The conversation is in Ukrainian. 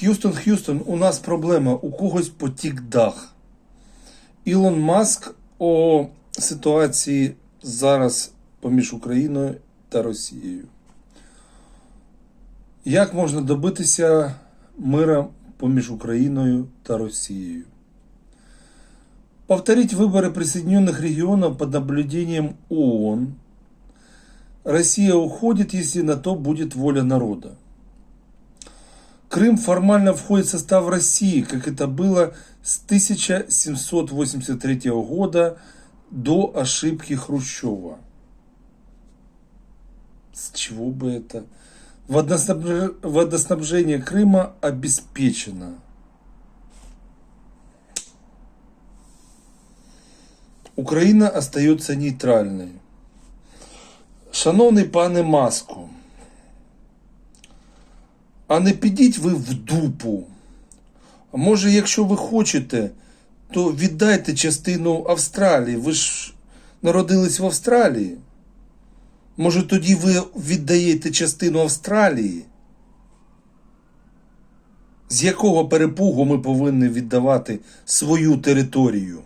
Х'юстон, Х'юстон, у нас проблема. У когось потік дах. Ілон Маск о ситуації зараз поміж Україною та Росією. Як можна добитися мира поміж Україною та Росією? Повторить выборы присоединенных регионов под наблюдением ООН. Россия уходит, если на то будет воля народа. Крым формально входит в состав России, как это было с 1783 года до ошибки Хрущева. С чего бы это? Водоснабж- Водоснабжение Крыма обеспечено. Україна остается нейтральною. Шановний пане Маску, а не підіть ви в дупу. Може, якщо ви хочете, то віддайте частину Австралії. Ви ж народились в Австралії. Може, тоді ви віддаєте частину Австралії? З якого перепугу ми повинні віддавати свою територію?